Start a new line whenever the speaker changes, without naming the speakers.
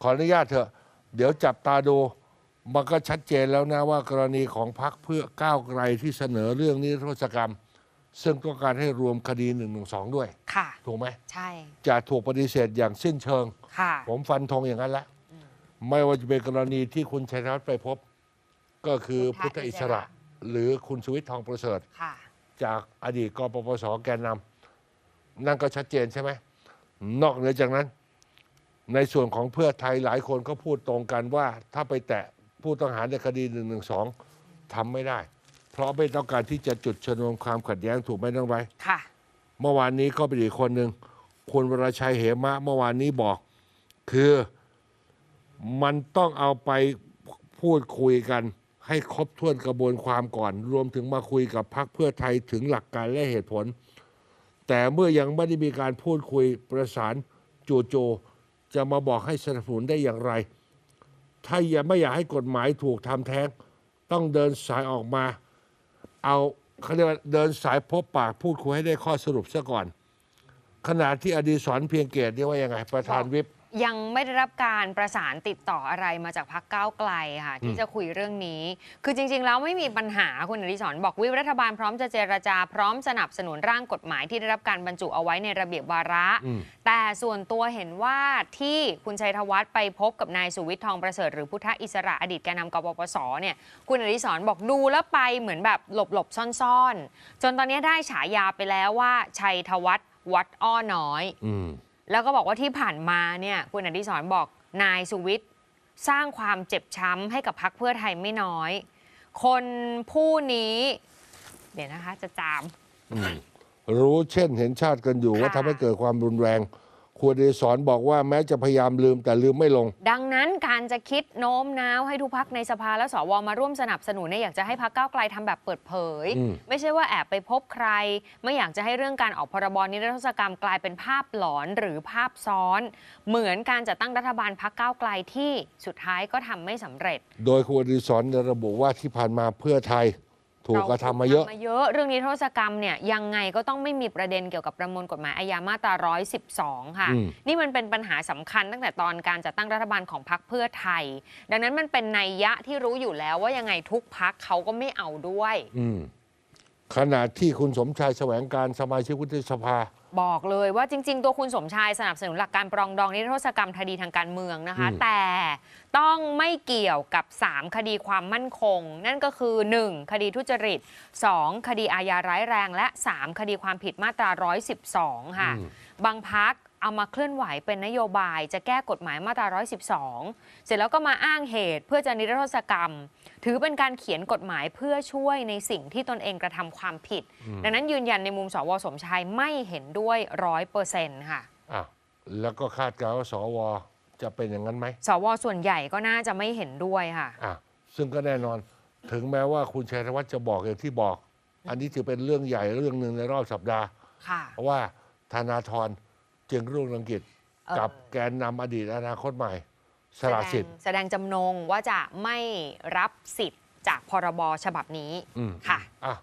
ขออนุญาตเถอะ เดี๋ยวจับตาดู มันก็ชัดเจนแล้วนะว่ากรณีของพักเพื่อก้าวไกลที่เสนอเรื่องนิรโทษกรรม ซึ่งต้องการให้รวมคดี1นึด้วย
ค่ะ
ถูกไหม
ใช่
จะถูกปฏิเสธอย่างสิ้นเชิง
ค่ะ
ผมฟันธงอย่างนั้นแหละไม่ว่าจะเป็นกรณีที่คุณชัยธวัฒน์ไปพบ ก็คือ
พุ
พุ
ท
ท
ธ
ธ
อิ
อิ
ส
ส
ระ
ระ หรือคุณสุวิทย์ทองประเสริฐ
ค่ะ
จากอดีตกปปสแกนนำนั่นก็ชัดเจนใช่ไหมนอกเหนือจากนั้น ในส่วนของเพื่อไทยหลายคนก็พูดตรงกันว่า ถ้าไปแตะผู้ต้องหาในคดี1นึทำไม่ได้ เพราะไม่ต้องการที่จะจุดชนวนความขัดแย้งถูกไหมน้องไบร์ท
ค่ะ
เมื่อวานนี้ก็เป็นอีกคนหนึ่งคุณวรชัยเหมะเมื่อวานนี้บอก คือมันต้องเอาไปพูดคุยกัน ให้ครบถ้วนกระบวนความก่อน รวมถึงมาคุยกับพรรคเพื่อไทยถึงหลักการและเหตุผล แต่เมื่อยังไม่ได้มีการพูดคุยประสานจูโจๆ จะมาบอกให้สนับสนุนได้อย่างไร ถ้ายังไม่อยากให้กฎหมายถูกทำแท้ง ต้องเดินสายออกมา เอาเขาเรียกว่าเดินสายพบปากพูดคุยให้ได้ข้อสรุปซะก่อน ขณะที่อดีศรเพียงเกตนี่ว่ายังไง ประธานวิป
ยังไม่ได้รับการประสานติดต่ออะไรมาจากพักก้าวไกลค่ะ ที่จะคุยเรื่องนี้ คือจริง ๆ แล้วไม่มีปัญหาคุณอดิศรบอกวิปรัฐบาลพร้อมจะเจรจาพร้อมสนับสนุนร่างกฎหมายที่ได้รับการบรรจุเอาไว้ในระเบียบวาระ
อืม
แต่ส่วนตัวเห็นว่าที่คุณชัยธวัฒน์ไปพบกับนายสุวิทย์ทองประเสริฐหรือพุทธอิสระอดีตแกนนำกปปสเนี่ยคุณอดิศรบอกดูแล้วไปเหมือนแบบหลบหลบๆซ่อนๆ จนตอนนี้ได้ฉายาไปแล้วว่าชัยธวัฒน์วัดอ้อน้อย
อืม
แล้วก็บอกว่าที่ผ่านมาเนี่ยคุณอดิศรบอกนายสุวิทย์สร้างความเจ็บช้ำให้กับพักเพื่อไทยไม่น้อย คนผู้นี้ เดี๋ยวนะคะจะจาม
รู้เช่นเห็นชาติกันอยู่
ค่ะ
ว่าทำให้เกิดความรุนแรง ควรเดสอนบอกว่าแม้จะพยายามลืมแต่ลืมไม่ลง
ดังนั้นการจะคิดโน้มน้าวให้ทุกพักในสภาและสวมาร่วมสนับสนุนเนี่ยอยากจะให้พักก้าวไกลทำแบบเปิดเผย
อืม
ไม่ใช่ว่าแอบไปพบใคร ไม่อยากจะให้เรื่องการออกพรบนิรโทษกรรมกลายเป็นภาพหลอนหรือภาพซ้อน เหมือนการจัดตั้งรัฐบาลพักก้าวไกลที่สุดท้ายก็ทำไม่สำเร็จ
โดยคุณอดีศรเนี่ยระบุว่าที่ผ่านมาเพื่อไทย ถูกกระทำมาเยอะ
มาเยอะ เรื่องนี้โทษกรรมเนี่ยยังไงก็ต้องไม่มีประเด็นเกี่ยวกับประมวลกฎหมายอาญามาตรา 112 ค่ะ
อืม
นี่มันเป็นปัญหาสำคัญตั้งแต่ตอนการจัดตั้งรัฐบาลของพรรคเพื่อไทย ดังนั้นมันเป็นนัยยะที่รู้อยู่แล้วว่ายังไงทุกพักเขาก็ไม่เอาด้วย
อืมขณะที่คุณสมชายแสวงการสมาชิกวุฒิสภา
บอกเลยว่าจริง ๆ ตัวคุณสมชายสนับสนุนหลักการปรองดองนิรโทษกรรมคดีทางการเมืองนะคะ
อืม
แต่ต้องไม่เกี่ยวกับ 3 คดีความมั่นคง นั่นก็คือ 1. คดีทุจริต 2. คดีอาญาร้ายแรง และ 3 คดีความผิดมาตรา 112 ค่ะ บางพัก เอามาเคลื่อนไหวเป็นนโยบาย จะแก้กฎหมายมาตรา 112 เสร็จแล้วก็มาอ้างเหตุเพื่อจะนิรโทษกรรม ถือเป็นการเขียนกฎหมายเพื่อช่วยในสิ่งที่ตนเองกระทำความผิด ดังนั้นยืนยันในมุมสวสมชายไม่เห็นด้วยร้อยเปอร์เซ็นต์ค่ะ
อะ แล้วก็คาดการณ์ว่าสวจะเป็นอย่างนั้นไหม
สวส่วนใหญ่ก็น่าจะไม่เห็นด้วยค่ะ
อะซึ่งก็แน่นอนถึงแม้ว่าคุณชัยธวัฒน์จะบอกอย่างที่บอก อันนี้ถือเป็นเรื่องใหญ่เรื่องหนึ่งในรอบสัปดาห์
ค่ะ
เพราะว่าธนาธร จึงรุ่งเรืองกิจ
เออ
กับแกนนำอดีตอนาคตใหม่ สละสิทธิ์
แสดงแสดงจำนงว่าจะไม่รับสิทธิ์จากพรบฉบับนี้
อืม
ค่ะ
อะ